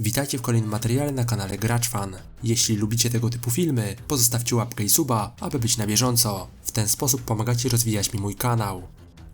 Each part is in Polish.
Witajcie w kolejnym materiale na kanale Gracz Fan. Jeśli lubicie tego typu filmy, pozostawcie łapkę i suba, aby być na bieżąco. W ten sposób pomagacie rozwijać mi mój kanał.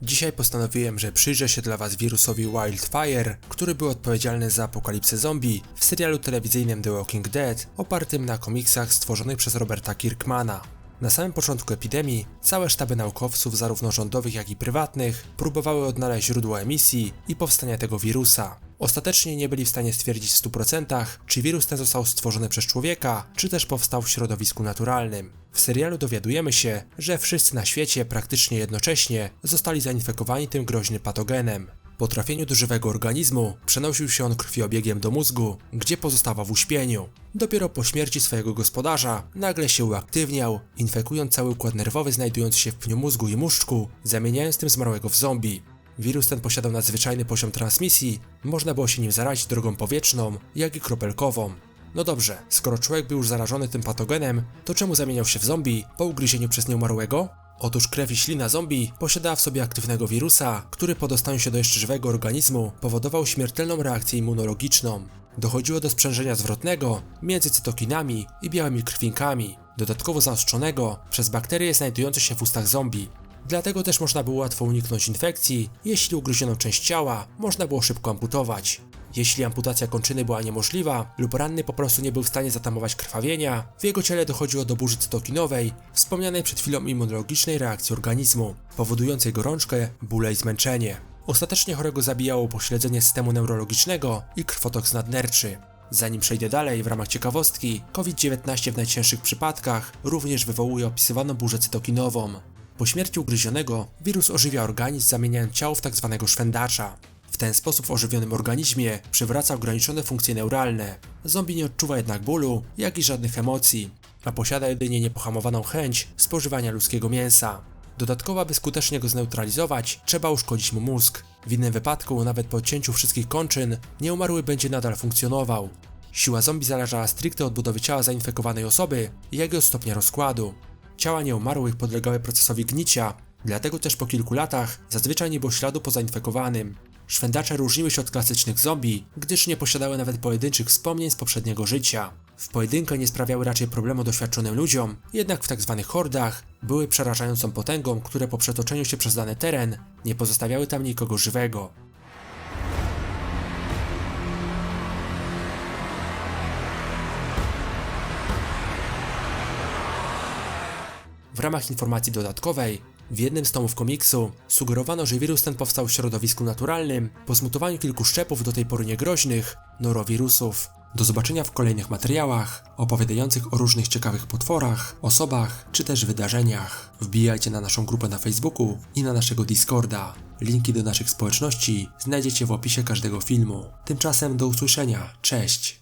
Dzisiaj postanowiłem, że przyjrzę się dla Was wirusowi Wildfire, który był odpowiedzialny za apokalipsę zombie w serialu telewizyjnym The Walking Dead, opartym na komiksach stworzonych przez Roberta Kirkmana. Na samym początku epidemii całe sztaby naukowców, zarówno rządowych, jak i prywatnych, próbowały odnaleźć źródło emisji i powstania tego wirusa. Ostatecznie nie byli w stanie stwierdzić w 100%, czy wirus ten został stworzony przez człowieka, czy też powstał w środowisku naturalnym. W serialu dowiadujemy się, że wszyscy na świecie praktycznie jednocześnie zostali zainfekowani tym groźnym patogenem. Po trafieniu do żywego organizmu przenosił się on krwiobiegiem do mózgu, gdzie pozostawał w uśpieniu. Dopiero po śmierci swojego gospodarza nagle się uaktywniał, infekując cały układ nerwowy znajdujący się w pniu mózgu i muszczku, zamieniając tym zmarłego w zombie. Wirus ten posiadał nadzwyczajny poziom transmisji, można było się nim zarazić drogą powietrzną, jak i kropelkową. No dobrze, skoro człowiek był już zarażony tym patogenem, to czemu zamieniał się w zombie po ugryzieniu przez nieumarłego? Otóż krew i ślina zombie posiadała w sobie aktywnego wirusa, który po dostaniu się do jeszcze żywego organizmu powodował śmiertelną reakcję immunologiczną. Dochodziło do sprzężenia zwrotnego między cytokinami i białymi krwinkami, dodatkowo zaostrzonego przez bakterie znajdujące się w ustach zombie. Dlatego też można było łatwo uniknąć infekcji, jeśli ugryzioną część ciała można było szybko amputować. Jeśli amputacja kończyny była niemożliwa lub ranny po prostu nie był w stanie zatamować krwawienia, w jego ciele dochodziło do burzy cytokinowej, wspomnianej przed chwilą immunologicznej reakcji organizmu, powodującej gorączkę, bóle i zmęczenie. Ostatecznie chorego zabijało pośledzenie systemu neurologicznego i krwotok nadnerczy. Zanim przejdę dalej, w ramach ciekawostki, COVID-19 w najcięższych przypadkach również wywołuje opisywaną burzę cytokinową. Po śmierci ugryzionego, wirus ożywia organizm zamieniając ciało w tzw. szwendacza. W ten sposób w ożywionym organizmie przywraca ograniczone funkcje neuralne. Zombie nie odczuwa jednak bólu, jak i żadnych emocji, a posiada jedynie niepohamowaną chęć spożywania ludzkiego mięsa. Dodatkowo, aby skutecznie go zneutralizować, trzeba uszkodzić mu mózg. W innym wypadku, nawet po odcięciu wszystkich kończyn, nieumarły będzie nadal funkcjonował. Siła zombie zależała stricte od budowy ciała zainfekowanej osoby i jego stopnia rozkładu. Ciała nieumarłych podlegały procesowi gnicia, dlatego też po kilku latach zazwyczaj nie było śladu po zainfekowanym. Szwendacze różniły się od klasycznych zombie, gdyż nie posiadały nawet pojedynczych wspomnień z poprzedniego życia. W pojedynkę nie sprawiały raczej problemu doświadczonym ludziom, jednak w tzw. hordach były przerażającą potęgą, które po przetoczeniu się przez dany teren nie pozostawiały tam nikogo żywego. W ramach informacji dodatkowej, w jednym z tomów komiksu sugerowano, że wirus ten powstał w środowisku naturalnym po zmutowaniu kilku szczepów do tej pory niegroźnych norowirusów. Do zobaczenia w kolejnych materiałach opowiadających o różnych ciekawych potworach, osobach czy też wydarzeniach. Wbijajcie na naszą grupę na Facebooku i na naszego Discorda. Linki do naszych społeczności znajdziecie w opisie każdego filmu. Tymczasem do usłyszenia. Cześć!